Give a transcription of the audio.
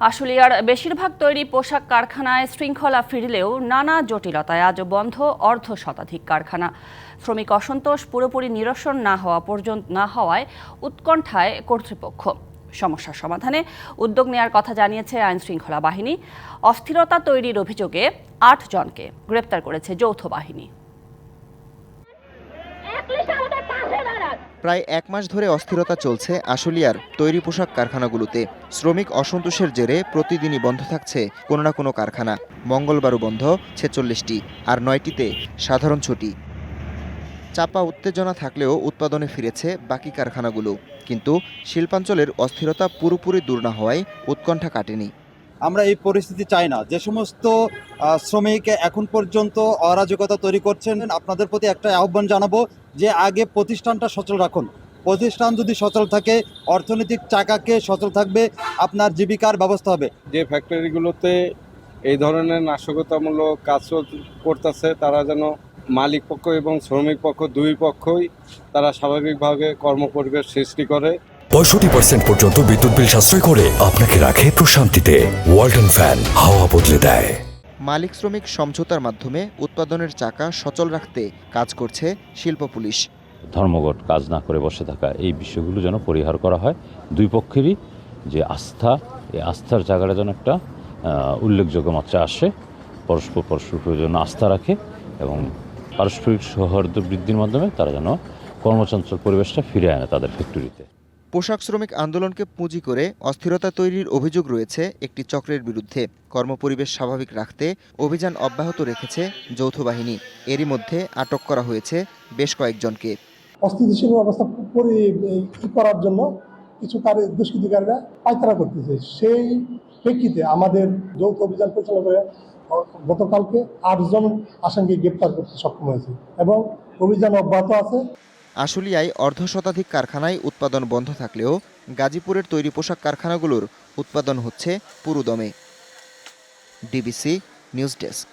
আশুলিয়ার বেশিরভাগ তৈরি পোশাক কারখানায় শৃঙ্খলা ফিরলেও নানা জটিলতায় আজ বন্ধ অর্ধ শতাধিক কারখানা। শ্রমিক অসন্তোষ পুরোপুরি নিরসন না হওয়া পর্যন্ত, না হওয়ায় উৎকণ্ঠায় কর্তৃপক্ষ। সমস্যার সমাধানে উদ্যোগ নেওয়ার কথা জানিয়েছে আইন শৃঙ্খলা বাহিনী। অস্থিরতা তৈরির অভিযোগে আট জনকে গ্রেপ্তার করেছে যৌথ বাহিনী। প্রায় এক মাস ধরে অস্থিরতা চলছে আশুলিয়ার তৈরি পোশাক কারখানাগুলোতে। শ্রমিক অসন্তোষের জেরে প্রতিদিনই বন্ধ থাকছে কোনো না কোনো কারখানা। মঙ্গলবারও বন্ধ, ছেচল্লিশটি, আর নয়টিতে সাধারণ ছুটি। চাপা উত্তেজনা থাকলেও উৎপাদনে ফিরেছে বাকি কারখানাগুলো। কিন্তু শিল্পাঞ্চলের অস্থিরতা পুরোপুরি দূর না হওয়ায় উৎকণ্ঠা কাটেনি। আমরা এই পরিস্থিতি চাই না। যে সমস্ত শ্রমিক এখন পর্যন্ত অরাজকতা তৈরি করছেন, আপনাদের প্রতি একটা আহ্বান জানাব যে আগে প্রতিষ্ঠানটা সচল রাখুন। প্রতিষ্ঠান যদি সচল থাকে, অর্থনৈতিক চাকাকে সচল থাকবে, আপনার জীবিকার ব্যবস্থা হবে। যে ফ্যাক্টরিগুলোতে এই ধরনের নাশকতামূলক কাজ করতেছে, তারা যেন মালিক পক্ষ এবং শ্রমিক পক্ষ, দুই পক্ষই তারা স্বাভাবিকভাবে কর্মপরিবেশ সৃষ্টি করে। পঁয়ষট্টি পার্সেন্ট পর্যন্ত বিদ্যুৎ বিল সাশ্রয় করে আপনাকে রাখে প্রশান্তিতে। ওয়ালটন ফ্যান হাওয়া বদলে দেয়। মালিক শ্রমিক সমঝোতার মাধ্যমে উৎপাদনের চাকা সচল রাখতে কাজ করছে শিল্প পুলিশ। ধর্মঘট কাজ না করে বসে থাকা এই বিষয়গুলো যেন পরিহার করা হয়। দুই পক্ষেরই যে আস্থা এই আস্থার জায়গাটা যেন একটা উল্লেখযোগ্য মাত্রা আসে। পরস্পর পরস্পর যেন আস্থা রাখে এবং পারস্পরিক সৌহার্দ্য বৃদ্ধির মাধ্যমে তারা যেন কর্মচঞ্চল পরিবেশটা ফিরে আনে তাদের ফ্যাক্টরিতে পোশাক শ্রমিক আন্দোলনকে পুঁজি করে অস্থিরতা তৈরির অভিযোগ রয়েছে একটি চক্রের বিরুদ্ধে। কর্মপরিবেশ স্বাভাবিক রাখতে অভিযান অব্যাহত রেখেছে যৌথ বাহিনী। এরই মধ্যে আটক করা হয়েছে বেশ কয়েকজনকে। অস্থিতিশীল অবস্থা করার জন্য কিছু কার দুষ্কৃতিকারীরা পায়তারা করতেছে। সেই প্রেক্ষিতে আমাদের যৌথ অভিযান পরিচালনা করে গতকালকে আটজন আসামিকে গ্রেপ্তার করতে সক্ষম হয়েছে এবং অভিযান অব্যাহত আছে। আশুলিয়ায় অর্ধ শতাধিক কারখানায় উৎপাদন বন্ধ থাকলেও গাজীপুরের তৈরি পোশাক কারখানাগুলোর উৎপাদন হচ্ছে পুরুদমে। DBC news desk.